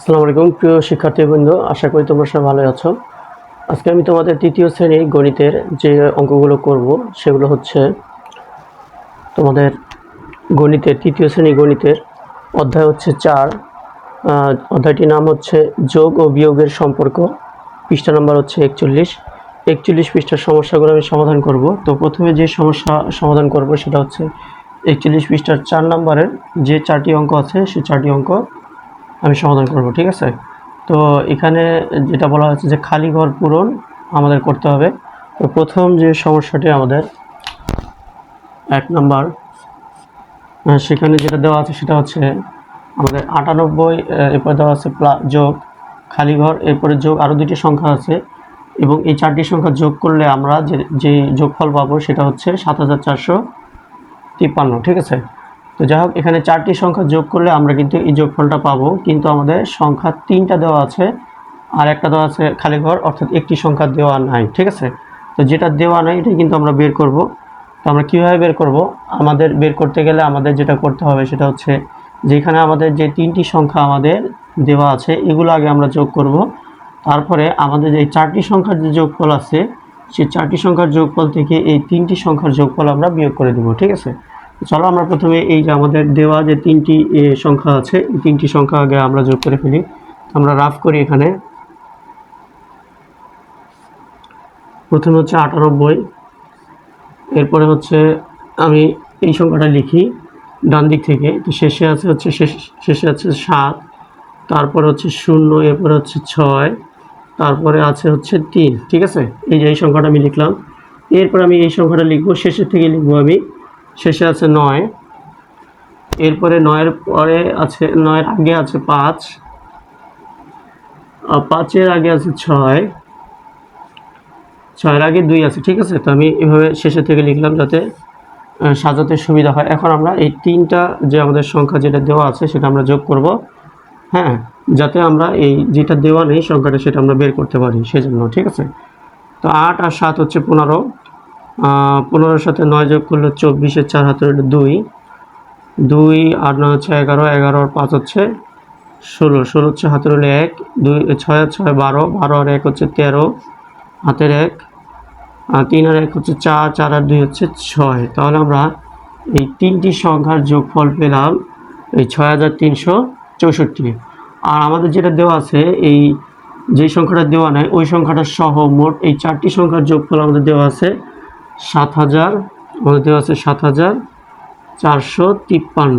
আসসালামু আলাইকুম, প্রিয় শিক্ষার্থীবৃন্দ, আশা করি তোমরা সবাই ভালো আছো। আজকে আমি তোমাদের তৃতীয় শ্রেণির গণিতের যে অঙ্কগুলো করব, সেগুলো হচ্ছে তোমাদের গণিতের তৃতীয় শ্রেণি গণিতের অধ্যায় হচ্ছে চার। অধ্যায়টির নাম হচ্ছে যোগ ও বিয়োগের সম্পর্ক। পৃষ্ঠা নাম্বার হচ্ছে একচল্লিশ। একচল্লিশ পৃষ্ঠার সমস্যাগুলো আমি সমাধান করব। তো প্রথমে যে সমস্যা সমাধান করব, সেটা হচ্ছে একচল্লিশ পৃষ্ঠার চার নম্বরের যে চারটি অঙ্ক আছে সেই চারটি অঙ্ক আমি সমাধান করব, ঠিক আছে? তো এখানে যেটা বলা হচ্ছে যে খালি ঘর পূরণ আমাদের করতে হবে। তো প্রথম যে সমস্যাটি আমাদের এক নম্বর সেখানে যেটা দেওয়া আছে সেটা হচ্ছে আমাদের আটানব্বই এরপরে দেওয়া আছে যোগ, খালি ঘর, এরপরে যোগ, আরও দুটি সংখ্যা আছে। এবং এই চারটি সংখ্যা যোগ করলে আমরা যে যে যোগফল পাবো সেটা হচ্ছে সাত হাজার চারশো তিপ্পান্ন, ঠিক আছে? তো যাই হোক, এখানে চারটি সংখ্যা যোগ করলে আমরা কিন্তু এই যোগফলটা পাবো। কিন্তু আমাদের সংখ্যা তিনটা দেওয়া আছে আর একটা দেওয়া আছে খালি ঘর, অর্থাৎ একটি সংখ্যা দেওয়া নাই, ঠিক আছে? তো যেটা দেওয়া নাই, এটাই কিন্তু আমরা বের করব। তো আমরা কীভাবে বের করব? আমাদের বের করতে গেলে আমাদের যেটা করতে হবে সেটা হচ্ছে যেখানে আমাদের যে তিনটি সংখ্যা আমাদের দেওয়া আছে, এগুলো আগে আমরা যোগ করব। তারপরে আমাদের যে চারটি সংখ্যার যে যোগফল আছে, সেই চারটি সংখ্যার যোগফল থেকে এই তিনটি সংখ্যার যোগফল আমরা বিয়োগ করে দেবো, ঠিক আছে? চলো আমরা প্রথমে এই যে আমাদের দেওয়া যে তিনটি সংখ্যা আছে, এই তিনটি সংখ্যা আগে আমরা যোগ করে ফেলি। আমরা রাফ করি এখানে। প্রথমে হচ্ছে আটানব্বই, এরপরে হচ্ছে আমি এই সংখ্যাটা লিখি ডান দিক থেকে। তো শেষে আছে হচ্ছে শেষে আছে সাত, তারপরে হচ্ছে শূন্য, এরপরে হচ্ছে ছয়, তারপরে আছে হচ্ছে তিন, ঠিক আছে? এই যে এই সংখ্যাটা আমি লিখলাম। এরপর আমি এই সংখ্যাটা লিখব, শেষের থেকে লিখব আমি। শেষে আছে নয়। এরপরে নয়ের পরে আছে, নয়ের আগে আছে পাঁচ। পাঁচের আগে আছে ছয়। ছয়ের আগে দুই আছে, ঠিক আছে? তো আমি এভাবে শেষের থেকে লিখলাম যাতে সাজাতে সুবিধা হয়। এখন আমরা এই তিনটা যে আমাদের সংখ্যা যেটা দেওয়া আছে, সেটা আমরা যোগ করব। হ্যাঁ? যাতে আমরা এই যেটা দেওয়া নেই সংখ্যাটা, সেটা আমরা বের করতে পারি। সেজন্য, ঠিক আছে? তো আট আর সাত হচ্ছে পনেরো। পনেরোর সাথে নয় যোগ করলে চব্বিশের চার হাতে হলো দুই। দুই আর নয় হচ্ছে এগারো এগারো আর পাঁচ হচ্ছে ষোলো। ষোলো হচ্ছে হাতের হলে এক, দুই, ছয় ছয় বারো বারো আর এক হচ্ছে তেরো, হাতের এক। তিন আর এক হচ্ছে চার চার আর দুই হচ্ছে ছয়। তাহলে আমরা এই তিনটি সংখ্যার যোগফল পেলাম এই ছয় হাজার তিনশো চৌষট্টি। আর আমাদের যেটা দেওয়া আছে, এই যে সংখ্যাটা দেওয়া নাই, ওই সংখ্যাটা সহ মোট এই চারটি সংখ্যার যোগফল আমাদের দেওয়া আছে সাত হাজার আমাদের দেওয়া আছে সাত হাজার চারশো তিপ্পান্ন।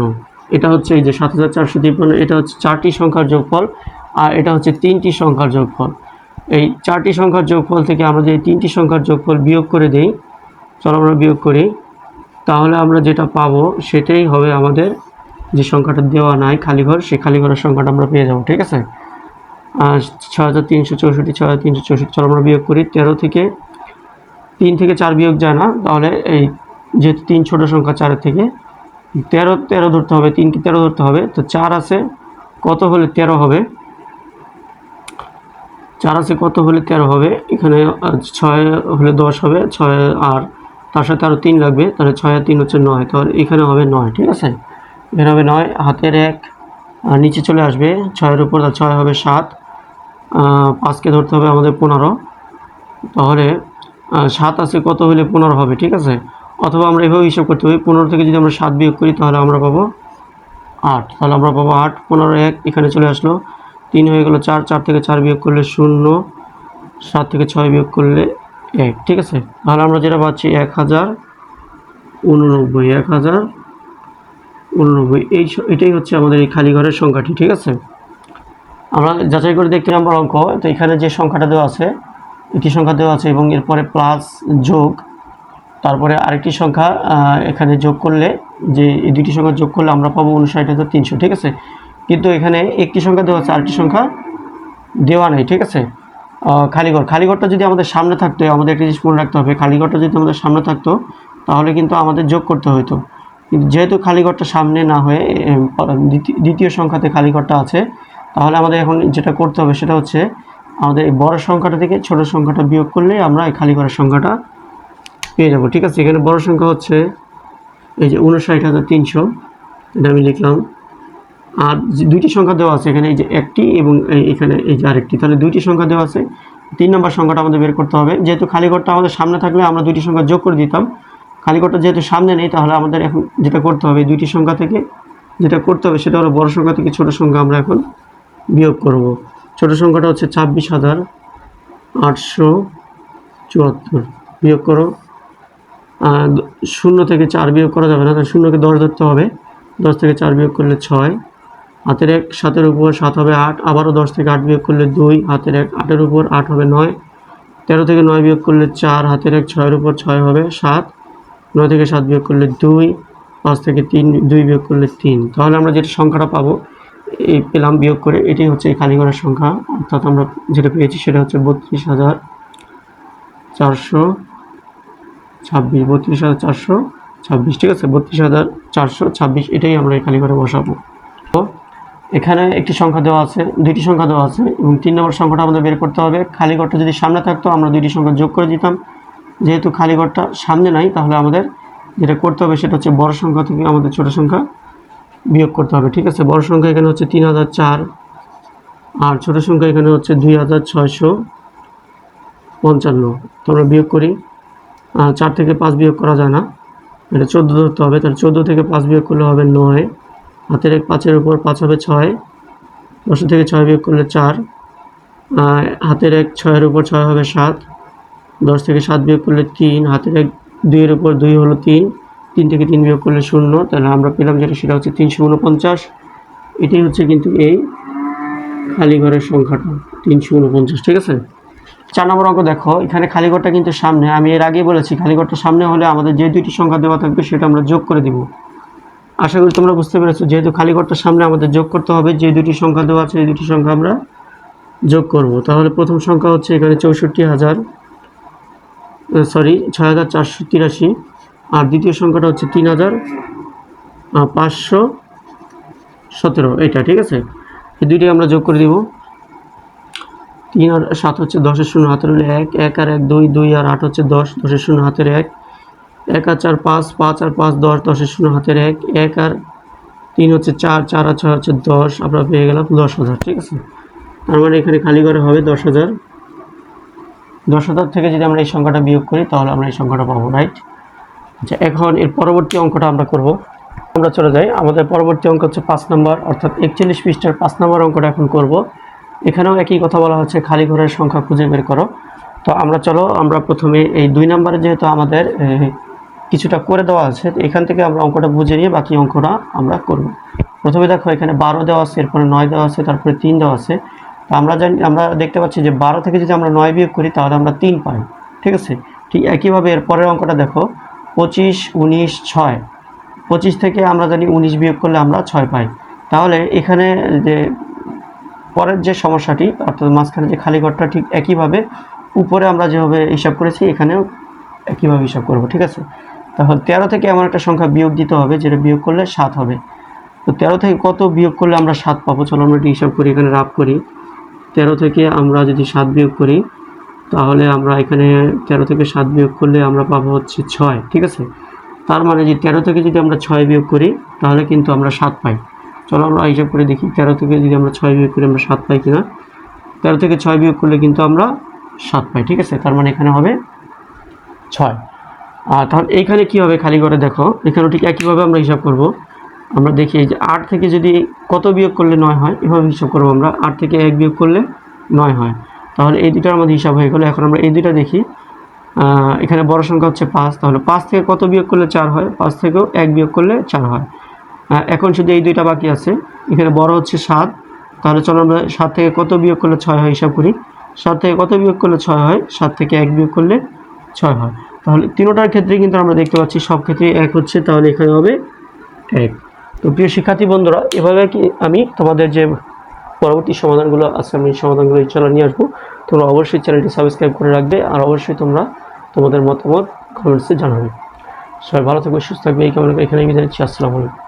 এটা হচ্ছে এই যে সাত হাজার চারশো তিপ্পান্ন, এটা হচ্ছে চারটি সংখ্যার যোগফল আর এটা হচ্ছে তিনটি সংখ্যার যোগফল। এই চারটি সংখ্যার যোগফল থেকে আমরা যে তিনটি সংখ্যার যোগফল বিয়োগ করে দিই, চলো আমরা বিয়োগ করি, তাহলে আমরা যেটা পাবো সেটাই হবে আমাদের যে সংখ্যাটা দেওয়া নাই খালি ঘর সেই খালি ঘরের সংখ্যাটা আমরা পেয়ে যাব, ঠিক আছে? আর ছয় হাজার তিনশো চৌষট্টি, ছয় হাজার তিনশো চৌষট্টি, চলো আমরা বিয়োগ করি তেরো থেকে তিন থেকে চার বিয়োগ যায় না, তাহলে এই যেহেতু তিন ছোটো সংখ্যা চারের থেকে তেরো তেরো ধরতে হবে, তিনকে তেরো ধরতে হবে, তো চার আছে, কত হলে তেরো হবে? চার আছে, কত হলে তেরো হবে? এখানে ছয় হলে দশ হবে, ছয় আর তার সাথে আরও তিন লাগবে, তাহলে ছয় আর তিন হচ্ছে নয়, তাহলে এখানে হবে নয়, ঠিক আছে? এখানে হবে নয়, হাতের এক, আর নিচে চলে আসবে, ছয়ের উপর আর ছয় হবে সাত পাঁচকে ধরতে হবে আমাদের পনেরো, তাহলে সাত আছে, কত হলে পনেরো হবে, ঠিক আছে? অথবা আমরা এভাবে হিসাব করতে পারি, পনেরো থেকে যদি আমরা সাত বিয়োগ করি, তাহলে আমরা পাবো আট। তাহলে আমরা পাবো আট, পনেরো, এক, এখানে চলে আসলো। তিন হয়ে গেলো চার চার থেকে চার বিয়োগ করলে শূন্য, সাত থেকে ছয় বিয়োগ করলে এক, ঠিক আছে? তাহলে আমরা যেটা পাচ্ছি, এক হাজার উননব্বই, এক হাজার উননব্বই, এই এটাই হচ্ছে আমাদের এই খালি ঘরের সংখ্যাটি, ঠিক আছে? আমরা যাচাই করে দেখতে নাম্বার অঙ্ক, তো এখানে যে সংখ্যাটা দেওয়া আছে একটি সংখ্যা দেওয়া আছে এবং এরপরে প্লাস যোগ, তারপরে আরেকটি সংখ্যা এখানে যোগ করলে যে এই দুটি সংখ্যা যোগ করলে আমরা পাবো উনষাট হাজার তিনশো, ঠিক আছে? কিন্তু এখানে একটি সংখ্যা দেওয়া আছে, আরেকটি সংখ্যা দেওয়া নেই, ঠিক আছে? খালিঘর, খালিঘরটা যদি আমাদের সামনে থাকতো, আমাদের একটা জিনিস মনে রাখতে হবে, খালিঘরটা যদি আমাদের সামনে থাকতো, তাহলে কিন্তু আমাদের যোগ করতে হতো কিন্তু যেহেতু খালিঘরটা সামনে না হয়ে দ্বিতীয় সংখ্যাতে খালিঘরটা আছে, তাহলে আমাদের এখন যেটা করতে হবে সেটা হচ্ছে আমাদের এই বড় সংখ্যাটা থেকে ছোট সংখ্যাটা বিয়োগ করলে আমরা এই খালিঘরের সংখ্যাটা পেয়ে যাব। ঠিক আছে, এখানে বড় সংখ্যা হচ্ছে এই যে উনষাট হাজার তিনশো, এটা আমি লিখলাম। আর দুইটি সংখ্যা দেওয়া আছে, এখানে এই যে একটি এবং এখানে এই যে আরেকটি, তাহলে দুইটি সংখ্যা দেওয়া আছে। তিন নম্বর সংখ্যাটা আমাদের বের করতে হবে। যেহেতু খালি ঘরটা আমাদের সামনে থাকলে আমরা দুইটি সংখ্যা যোগ করে দিতাম, খালি ঘরটা যেহেতু সামনে নেই, তাহলে আমাদের এখন যেটা করতে হবে দুইটি সংখ্যা থেকে যেটা করতে হবে, সেটা হলো বড় সংখ্যা থেকে ছোট সংখ্যা আমরা এখন বিয়োগ করব। ছোট সংখ্যাটা হচ্ছে ছাব্বিশ হাজার আটশো চুয়াত্তর। বিয়োগ করো। শূন্য থেকে চার বিয়োগ করা যাবে না তাই শূন্যকে দশ ধরতে হবে। দশ থেকে চার বিয়োগ করলে ছয়, হাতের এক সাতের উপর সাত হবে আট, আবারও দশ থেকে আট বিয়োগ করলে দুই, হাতের এক আটের উপর আট হবে নয়, তেরো থেকে নয় বিয়োগ করলে চার, হাতের এক ছয়ের উপর ছয় হবে সাত, নয় থেকে সাত বিয়োগ করলে দুই, পাঁচ থেকে তিন, দুই বিয়োগ করলে তিন। তাহলে আমরা যেটা সংখ্যাটা পাবো এই পেলাম বিয়োগ করে, এটাই হচ্ছে এই খালিঘরের সংখ্যা। অর্থাৎ আমরা যেটা পেয়েছি সেটা হচ্ছে বত্রিশ হাজার চারশো ছাব্বিশ, বত্রিশ হাজার চারশো ছাব্বিশ, ঠিক আছে? বত্রিশ হাজার চারশো ছাব্বিশ, এটাই আমরা এই খালিঘরে বসাবো। তো এখানে একটি সংখ্যা দেওয়া আছে, দুইটি সংখ্যা দেওয়া আছে, এবং তিন নম্বর সংখ্যাটা আমাদের বের করতে হবে। খালি ঘরটা যদি সামনে থাকতো, আমরা দুইটি সংখ্যা যোগ করে দিতাম। যেহেতু খালি ঘরটা সামনে নাই, তাহলে আমাদের যেটা করতে হবে সেটা হচ্ছে বড় সংখ্যা থেকে আমাদের ছোট সংখ্যা বিয়োগ করতে হবে, ঠিক আছে? বড় সংখ্যা এখানে হচ্ছে তিন হাজার চার, আর ছোট সংখ্যা এখানে হচ্ছে দুই হাজার ছয়শো পঞ্চান্ন। তো আমরা বিয়োগ করি। চার থেকে পাঁচ বিয়োগ করা যায় না। এটা চোদ্দ ধরতে হবে, তাহলে চোদ্দ থেকে পাঁচ বিয়োগ করলে হবে নয়, হাতের এক পাঁচের উপর পাঁচ হবে ছয়, দশ থেকে ছয় বিয়োগ করলে চার হাতের এক ছয়ের উপর ছয় হবে সাত, দশ থেকে সাত বিয়োগ করলে তিন, হাতের এক দুইয়ের উপর দুই হলো তিন তিন থেকে তিন বিয়োগ করলে শূন্য, তাহলে আমরা পেলাম যেটা, সেটা হচ্ছে তিনশো উনপঞ্চাশ। এটাই হচ্ছে কিন্তু এই খালি ঘরের সংখ্যাটা, তিনশো উনপঞ্চাশ, ঠিক আছে? চার নম্বর অঙ্ক দেখো, এখানে খালি কিন্তু সামনে, আমি এর আগেই বলেছি, খালি সামনে হলে আমাদের যে দুইটি সংখ্যা দেওয়া থাকবে, সেটা আমরা যোগ করে দিব। আশা করি তোমরা বুঝতে পেরেছ, যেহেতু খালি সামনে আমাদের যোগ করতে হবে, যে দুটি সংখ্যা দেওয়া আছে, এই দুটি সংখ্যা আমরা যোগ করব। তাহলে প্রথম সংখ্যা হচ্ছে এখানে চৌষট্টি হাজার সরি, ছয় হাজার চারশো তিরাশি। আর দ্বিতীয় সংখ্যাটা হচ্ছে তিন হাজার পাঁচশো সতেরো। এইটা, ঠিক আছে? এই দুইটি আমরা যোগ করে দিব। তিন আর সাত হচ্ছে দশের শূন্য, হাতের হলে এক। এক আর এক, দুই দুই আর আট হচ্ছে দশ, দশের শূন্য, হাতের এক। এক আর চার, পাঁচ পাঁচ আর পাঁচ, দশ, দশের শূন্য, হাতের এক। এক আর তিন হচ্ছে চার চার আর ছয় হচ্ছে দশ। আমরা পেয়ে গেলাম দশ হাজার, ঠিক আছে? তার মানে এখানে খালি ঘরে হবে দশ হাজার। দশ হাজার থেকে যদি আমরা এই সংখ্যাটা বিয়োগ করি, তাহলে আমরা এই সংখ্যাটা পাবো রাইট আচ্ছা এখন এর পরবর্তী অঙ্কটা আমরা করব। আমরা চলে যাই। আমাদের পরবর্তী অঙ্ক হচ্ছে পাঁচ নম্বর, অর্থাৎ একচল্লিশ পৃষ্ঠার পাঁচ নম্বর অঙ্কটা এখন করব। এখানেও একই কথা বলা হচ্ছে, খালি ঘরের সংখ্যা খুঁজে বের করো। তো আমরা চলো, আমরা প্রথমে এই দুই নম্বরে যেহেতু আমাদের কিছুটা করে দেওয়া আছে এখান থেকে আমরা অঙ্কটা বুঝে নিয়ে বাকি অঙ্কটা আমরা করব। প্রথমে দেখো, এখানে বারো দেওয়া আছে, এরপরে নয় দেওয়া আছে, তারপরে তিন দেওয়া আছে। তো আমরা জানি, আমরা দেখতে পাচ্ছি যে বারো থেকে যদি আমরা নয় বিয়োগ করি, তাহলে আমরা তিন পাই, ঠিক আছে? ঠিক একইভাবে এর পরের অঙ্কটা দেখো। পঁচিশ, উনিশ, ছয়। পঁচিশ থেকে আমরা জানি উনিশ বিয়োগ করলে আমরা ছয় পাই। তাহলে এখানে যে পরের যে সমস্যাটি, অর্থাৎ মাঝখানে যে খালি ঘরটা ঠিক একইভাবে উপরে আমরা যেভাবে হিসাব করেছি, এখানেও একইভাবে হিসাব করব, ঠিক আছে? তাহলে তেরো থেকে এমন একটা সংখ্যা বিয়োগ দিতে হবে, যেটা বিয়োগ করলে সাত হবে। তো তেরো থেকে কত বিয়োগ করলে আমরা সাত পাবো? চলো আমরা এটি হিসাব করি, এখানে রাফ করি। তেরো থেকে আমরা যদি সাত বিয়োগ করি তাহলে আমরা এখানে তেরো থেকে সাত বিয়োগ করলে আমরা পাবো হচ্ছে ছয়, ঠিক আছে? তার মানে যে তেরো থেকে যদি আমরা ছয় বিয়োগ করি, তাহলে কিন্তু আমরা সাত পাই। চলো আমরা হিসাব করে দেখি, তেরো থেকে যদি আমরা ছয় বিয়োগ করি, আমরা সাত পাই কিনা? তেরো থেকে ছয় বিয়োগ করলে কিন্তু আমরা সাত পাই, ঠিক আছে? তার মানে এখানে হবে ছয়। আর তাহলে এইখানে কী হবে খালি করে দেখো, এখানেও ঠিক একইভাবে আমরা হিসাব করব। আমরা দেখি যে আট থেকে যদি কত বিয়োগ করলে নয় হয়, এভাবে হিসাব করব আমরা। আট থেকে এক বিয়োগ করলে নয় হয়। তাহলে এই দুটার আমাদের হিসাব হয়ে গেলো। এখন আমরা এই দুটা দেখি। এখানে বড় সংখ্যা হচ্ছে পাঁচ। তাহলে পাঁচ থেকে কত বিয়োগ করলে চার হয়? পাঁচ থেকেও এক বিয়োগ করলে চার হয়। এখন শুধু এই দুইটা বাকি আছে। এখানে বড় হচ্ছে সাত। তাহলে চলো আমরা সাত থেকে কত বিয়োগ করলে ছয় হয় হিসাব করি। সাত থেকে কত বিয়োগ করলে ছয় হয়? সাত থেকে এক বিয়োগ করলে ছয় হয়। তাহলে তিনোটার ক্ষেত্রে কিন্তু আমরা দেখতে পাচ্ছি সব ক্ষেত্রে এক হচ্ছে, তাহলে এখানে হবে এক। তো প্রিয় শিক্ষার্থী বন্ধুরা, এভাবে কি আমি তোমাদের যে পরবর্তী সমাধানগুলো আজকে আমি সমাধানগুলো ইনশাল্লাহ নিয়ে আসব। তোমরা অবশ্যই চ্যানেলটি সাবস্ক্রাইব করে রাখবে আর অবশ্যই তোমরা তোমাদের মতামত কমেন্টসে জানাবে। সবাই ভালো থাকবে, সুস্থ থাকবে, এই কামনা এখানে আমি জানাচ্ছি আসসালামু আলাইকুম।